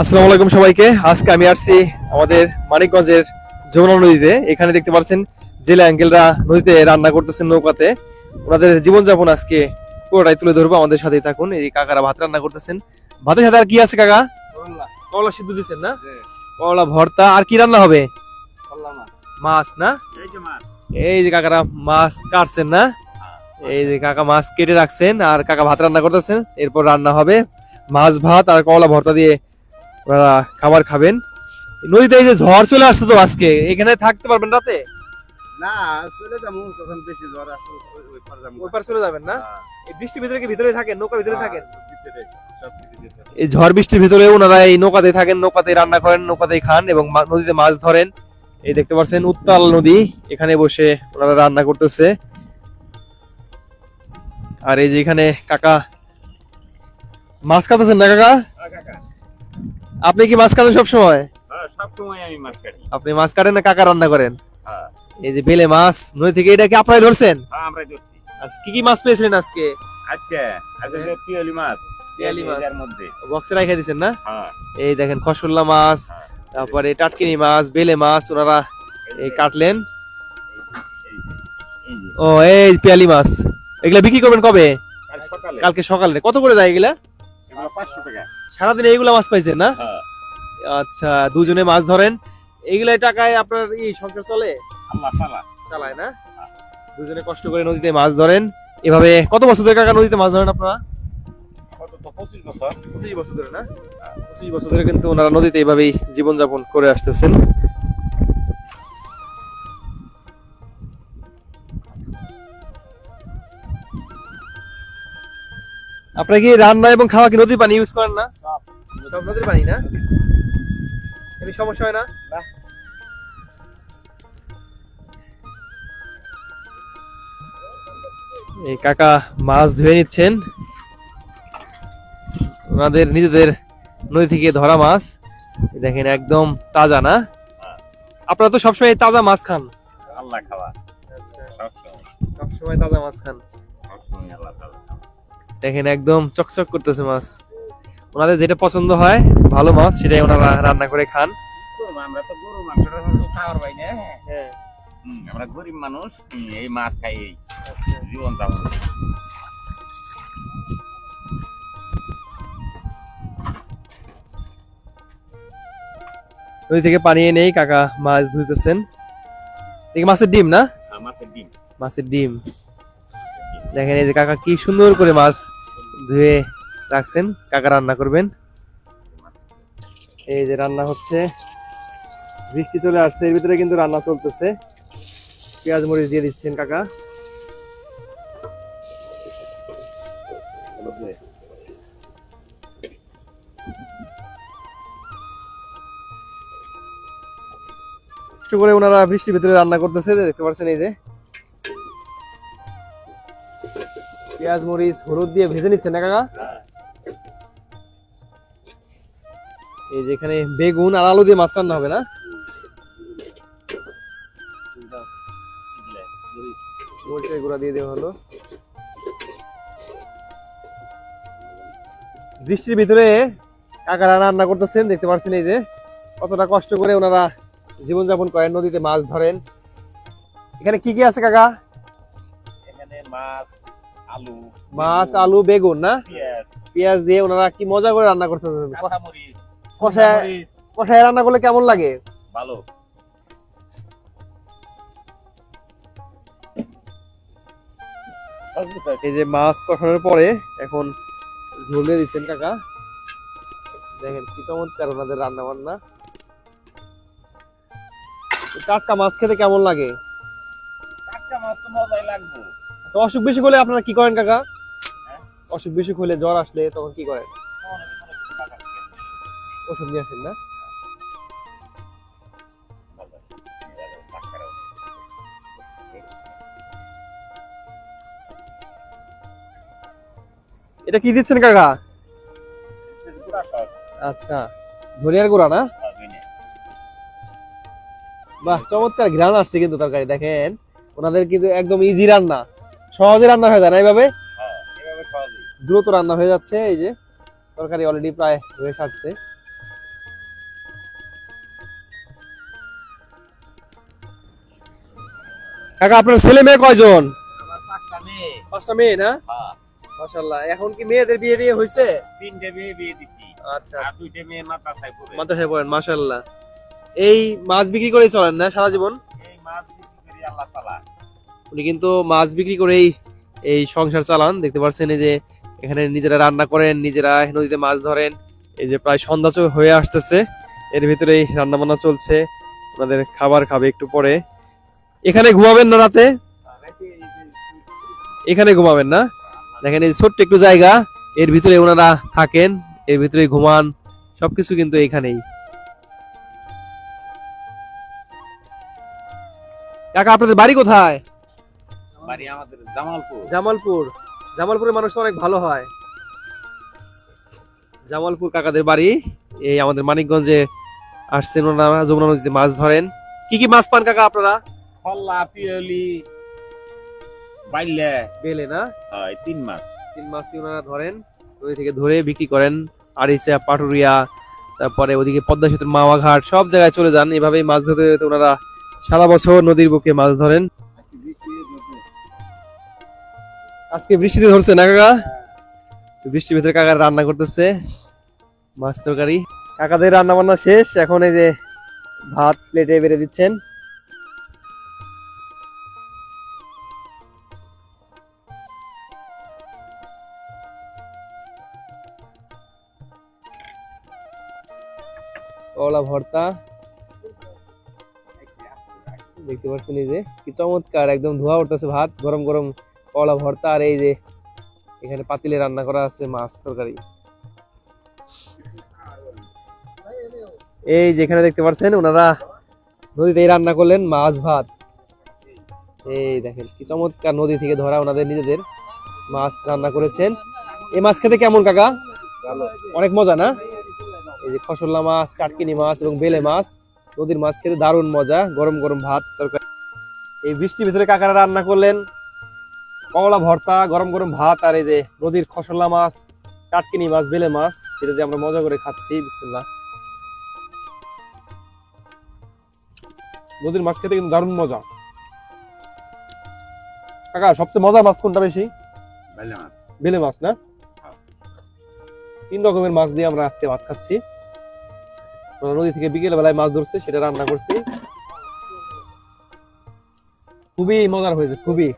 আসসালামু আলাইকুম সবাইকে। আজকে আমি আসছি আমাদের মানিকগঞ্জের যমুনা নদীতে। এখানে দেখতে পাচ্ছেন জেলে আঙ্কেলরা নদীতে রান্না করতেছেন নৌকাতে। ওনাদের জীবনযাপন আজকে পুরোটাই তুলে ধরবো। আমাদের সাথেই থাকুন। এই কাকারা ভাত রান্না করতেছেন। ভাতের সাথে আর কি আছে কাকা? কলা সিদ্ধ দিচ্ছেন না? কলা ভর্তা। আর কি রান্না হবে? মাছ। না? এই যে কাকারা মাছ কাটছেন না? এই যে কাকা মাছ কেটে রাখছেন। আর কাকা ভাত রান্না করতেছেন। এরপর রান্না হবে মাছ ভাত আর কলা ভর্তা দিয়ে ওনারা খাবার খাবেন। নদীতে এই যে ঝড় চলে আসছে তো আজকে এখানে থাকতে পারবেন রাতে? না চলে যাব তখন বেশি জ্বর আসো ওই পার যাব। ওই পার চলে যাবেন না? এই বৃষ্টির ভিতরে কি ভিতরে থাকেন? নৌকার ভিতরে থাকেন? এই ঝড় বৃষ্টির ভিতরে ওনারা এই নৌকাতে থাকেন নৌকাতে রান্না করেন নৌকাতেই খান এবং নদীতে মাছ ধরেন। এই দেখতে পাচ্ছেন উত্তাল নদী এখানে বসে ওনারা রান্না করতেছে। আর এই যে এখানে কাকা মাছ কাটাছেন না কাকা? আপনি কি মাছ কাটেন সবসময়? কাটি। আপনি মাছ কাটেন না কাকা রান্না করেন? হ্যাঁ। এই যে বেলে মাছ নদী থেকে এটা কি আপনারাই ধরছেন? হ্যাঁ, কি কি মাছ পেয়েছিলেন আজকে? আজকে? আজকে পিয়ালি মাছ। পিয়ালি মাছ। বক্সে রাখা দিচ্ছেন না? হ্যাঁ। এই দেখেন খসল্লা মাছ হ্যাঁ। তারপরে টাটকিনি মাছ বেলে মাছ ওনারা এই কাটলেন। ও এই পেয়ালি মাছ। এগুলা বিক্রি করবেন কবে? কালকে সকালে। কত করে যায় এগুলা পাঁচশো টাকা। সারাদিন এইগুলা মাছ পাইছে না? হ্যাঁ। আচ্ছা দুজনে মাছ ধরেন। এইগুলা টাকায় আপনার ই সংসার চলে? আল্লাহ চালায়। না? দুজনে কষ্ট করে নদীতে মাছ ধরেন। এভাবে কত বছর ধরে কাকা নদীতে মাছ ধরেন আপনারা? পঁচিশ বছর। পঁচিশ বছর ধরে না? পঁচিশ বছর ধরে কিন্তু ওনারা নদীতে এইভাবেই জীবনযাপন করে আসতেছেন। আপনারা কি রান্না এবং খাওয়া কি নদীর পানি ইউজ করেন না? সব নদীর পানি না? এমনি সমস্যা হয় না। এই কাকা মাছ ধুয়ে নিচ্ছেন। ওনাদের নিজেদের নদী থেকে ধরা মাছ। দেখেন একদম তাজা না? আপনারা তো সবসময় তাজা মাছ খান। আল্লাহ খাওয়া। সবসময় তাজা মাছ খান। সব সময় আল্লাহ দেখেন একদম চকচক করতেছে মাছ। ওনাদের যেটা পছন্দ হয় ভালো মাছ সেটাই ওনারা রান্না করে খান। আমরা তো গরু মাংসটা খাওয়ার পাই না। হ্যাঁ। আমরা গরিব মানুষ এই মাছ খাই এই। আচ্ছা। জীবন যাপন। নদী থেকে পানি এনেই কাকা মাছ ধুইতেছেন। দেখি মাছের ডিম না? মাছের ডিম। মাছের ডিম। দেখেন এই যে কাকা কি সুন্দর করে মাছ ধুয়ে রাখছেন। কাকা রান্না করবেন। এই যে রান্না হচ্ছে। বৃষ্টি চলে আসছে, এর ভিতরে কিন্তু রান্না চলতেছে। পেঁয়াজ মরিচ দিয়ে দিচ্ছেন কাকা। করে ওনারা বৃষ্টির ভিতরে রান্না করতেছে, দেখতে পাচ্ছেন এই যে। পেঁয়াজ, মরিচ, হলুদ দিয়ে ভেজে নিচ্ছেন না কাকা? এই যেখানে বেগুন আর আলু দিয়ে মাছ রান্না হবে না? বৃষ্টির ভিতরে কাকারা রান্না করতেছেন, দেখতে পাচ্ছেন এই যে কতটা কষ্ট করে ওনারা জীবনযাপন করেন, নদীতে মাছ ধরেন। এখানে কি কি আছে কাকা? আলু মাছ আলু বেগুন না? পেঁয়াজ দিয়ে ওনারা কি মজা করে রান্না কষায় কষায় রান্না করলে কেমন লাগে? ভালো। এই যে মাছ কষানোর পরে এখন ঝোলে দিচ্ছেন কাকা। দেখেন কি চমৎকার ওনাদের রান্না বান্না টাটকা মাছ খেতে কেমন লাগে? টাটকা মাছ তো মজাই লাগবে। আচ্ছা অসুখ বিসুখ হলে আপনারা কি করেন, কাকা? অসুখ বিসুখ হলে জ্বর আসলে তখন কি করেন। ওষুধ নিয়ে আসেন না। এটা কি দিচ্ছেন, কাকা আচ্ছা ধনিয়ার গুঁড়া না বাহ, চমৎকার, ঘ্রাণ আসছে কিন্তু তরকারি, দেখেন ওনাদের কিন্তু একদম ইজি রান্না সহজে রান্না হয়ে যায় না এইভাবে? হ্যাঁ, দ্রুত রান্না হয়ে যাচ্ছে এই যে। তরকারি অলরেডি প্রায় হয়ে সারছে। আপনার ছেলে মেয়ে কয়জন? পাঁচটা মেয়ে। না? হ্যাঁ। এখন কি মেয়েদের বিয়ে বিয়ে তিনটে মেয়ে বিয়ে আচ্ছা। দুইটা এই মাছ বিক্রি করে চলেন না সারা জীবন? এই মাছ আল্লাহ উনি কিন্তু মাছ বিক্রি করেই এই সংসার চালান। দেখতে পাচ্ছেন এই যে এখানে নিজেরা রান্না করেন, নিজেরা নদীতে মাছ ধরেন। এই যে প্রায় সন্ধ্যা হয়ে আসতেছে। এর ভিতরেই রান্না বান্না চলছে। ওনাদের খাবার খাবে একটু পরে। এখানে ঘুমাবেন না রাতে? এখানে ঘুমাবেন না? দেখেন এই ছোট্ট একটু জায়গা। এর ভিতরে ওনারা থাকেন, এর ভিতরে ঘুমান। সবকিছু কিন্তু এখানেই। কাকা, আপনাদের বাড়ি কোথায়? বাড়ি আমাদের জামালপুর। জামালপুর। জামালপুরের মানুষ অনেক ভালো হয়। জামালপুর কাকাদের বাড়ি এই আমাদের মানিকগঞ্জে আসছেন ওনারা যমুনা নদীতে মাছ ধরেন। কি কি মাছ পান কাকা আপনারা? ফল্লা পিয়লি বাইলে। বেলে না? হয় তিন মাস তিন মাছই ওনারা ধরেন নদী থেকে ধরে বিক্রি করেন। আরিচা পাটুরিয়া তারপরে ওদিকে পদ্মা সেতুর মাওয়া ঘাট সব জায়গায় চলে যান। এভাবেই মাছ ধরতে ওনারা সারা বছর নদীর বুকে মাছ ধরেন। আজকে বৃষ্টিতে ধরছে না, কাকা? বৃষ্টির ভিতরে কাকার রান্না করতেছে, মাছ তরকারি। কাকাদের রান্না বান্না শেষ, এখন এই যে ভাত প্লেটে বেড়ে দিচ্ছেন। কলা ভর্তা। দেখতে পাচ্ছেন এই যে, কি চমৎকার, একদম ধোয়া উঠতেছে ভাত, গরম গরম। কলা ভর্তা আর এই যে এখানে পাতিলে রান্না করা আছে মাছ তরকারি। এই যেখানে দেখতে পাচ্ছেন ওনারা নদীতেই রান্না করলেন মাছ ভাত। এই দেখেন কি চমৎকার নদী থেকে ধরা ওনাদের নিজেদের মাছ রান্না করেছেন। এই মাছ খেতে কেমন কাকা? অনেক মজা না? এই যে খসল্লা মাছ কাটকিনি মাছ এবং বেলে মাছ নদীর মাছ খেতে দারুণ মজা গরম গরম ভাত তরকারি। এই বৃষ্টির ভিতরে কাকারা রান্না করলেন। কমলা ভর্তা গরম গরম ভাত আর এই যে নদীর খসল্লা মাছ কাটকিনি মাছ বেলে মাছ সেটা দিয়ে আমরা মজা করে খাচ্ছি বিসমিল্লাহ। নদীর মাছ খেতে কিন্তু দারুণ মজা। কাকা সবচেয়ে মজার মাছ কোনটা বেশি? বেলে মাছ। না? তিন রকমের মাছ দিয়ে আমরা আজকে ভাত খাচ্ছি। নদী থেকে বিকেল বেলায় মাছ ধরছে সেটা রান্না করছি। খুবই মজার হয়েছে খুবই।